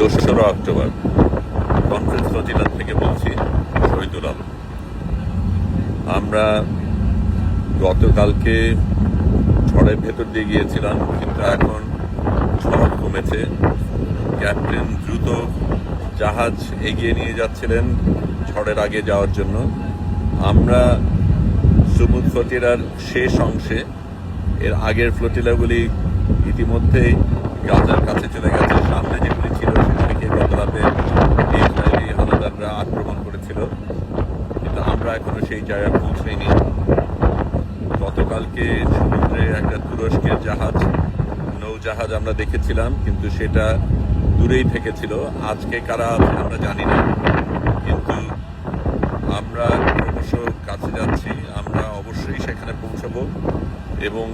দোসরা October conference ফজিলাত থেকে বলছি, শহীদুল আলম। আমরা গতকালকে ঝড়ের ভেতর দিয়ে গিয়েছিলাম, কিন্তু এখন ঝড় কমেছে। ক্যাপ্টেন দ্রুত জাহাজ এগিয়ে নিয়ে যাচ্ছিলেন ঝড়ের আগে যাওয়ার জন্য। আমরা সুমুদ ফতিরার শেষ অংশে, এর আগের ফ্লোটিলাগুলি ইতিমধ্যেই গাজার কাছে চলে গেছে, সামনে যেগুলি কিন্তু আমরা এখনও সেই জায়গায় পৌঁছাইনি গতকালকে সমুদ্রে একটা তুরস্কের জাহাজ, নৌজাহাজ আমরা দেখেছিলাম, কিন্তু সেটা দূরেই থেকেছিল। আজকে কারা আমরা জানি না। কিন্তু আমরা ক্রমশ কাছে যাচ্ছি, আমরা অবশ্যই সেখানে পৌঁছাবো এবং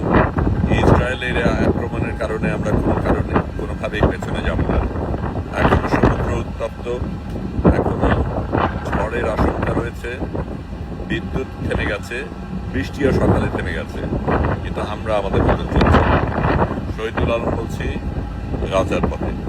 ইসরায়েলের আক্রমণের কারণে আমরা কোনো কারণে, কোনোভাবেই পেছনে যাব না। এখনও সমুদ্র উত্তপ্ত, এখনও ঝড়ের রয়েছে বিদ্যুৎ থেমে গেছে বৃষ্টিও সকালে থেমে গেছে। কিন্তু আমরা আমাদের মতো চলছি শহীদুল আলম বলছি, রাজার পথে।